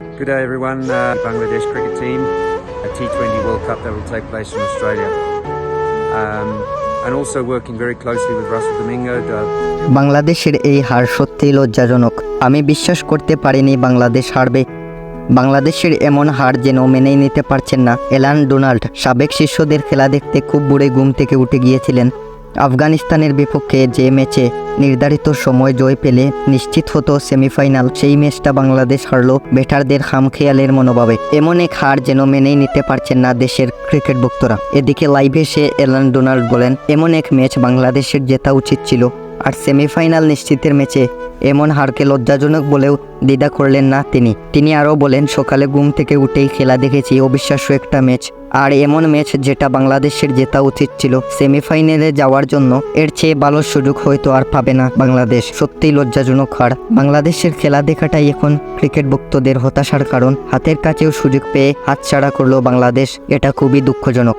Good day, everyone. Uh, Bangladesh cricket team, a T20 World Cup that will take place in Australia. Um, and also working very closely with Russell Domingo. বাংলাদেশের এই হার সত্যিই লজ্জাজনক আমি বিশ্বাস করতে পারিনি বাংলাদেশ হারবে বাংলাদেশের এমন হার যেন মেনেই নিতে পারছেন না এলান ডোনাল্ড সাবেক শিষ্যদের খেলা দেখতে খুব বুড়ে ঘুম থেকে উঠে গিয়েছিলেন আফগানিস্তানের বিপক্ষে যে ম্যাচে নির্ধারিত সময় জয় পেলে নিশ্চিত হতো সেমিফাইনাল, সেই ম্যাচটা বাংলাদেশ হারল ব্যাটারদের খামখেয়ালের মনোভাবে। এমন এক হার যেন মেনেই নিতে পারছেন না দেশের ক্রিকেট ভক্তরা এদিকে লাইভে সে এলান ডোনাল্ড বলেন, এমন এক ম্যাচ বাংলাদেশের জেতা উচিত ছিল। আর সেমিফাইনাল নিশ্চিতের ম্যাচে এমন হারকে লজ্জাজনক বলেও দ্বিধা করলেন না তিনি। তিনি আরও বলেন, সকালে ঘুম থেকে উঠেই খেলা দেখেছি, অবিশ্বাস্য একটা ম্যাচ। আর এমন ম্যাচ যেটা বাংলাদেশের জেতা উচিত ছিল। সেমিফাইনালে যাওয়ার জন্য এর চেয়ে ভালো সুযোগ হয়তো আর পাবে না বাংলাদেশ। সত্যিই লজ্জাজনক হার। বাংলাদেশের খেলা দেখাটাই এখন ক্রিকেট ভক্তদের হতাশার কারণ। হাতের কাছেও সুযোগ পেয়ে হাতছাড়া করল বাংলাদেশ। এটা খুবই দুঃখজনক।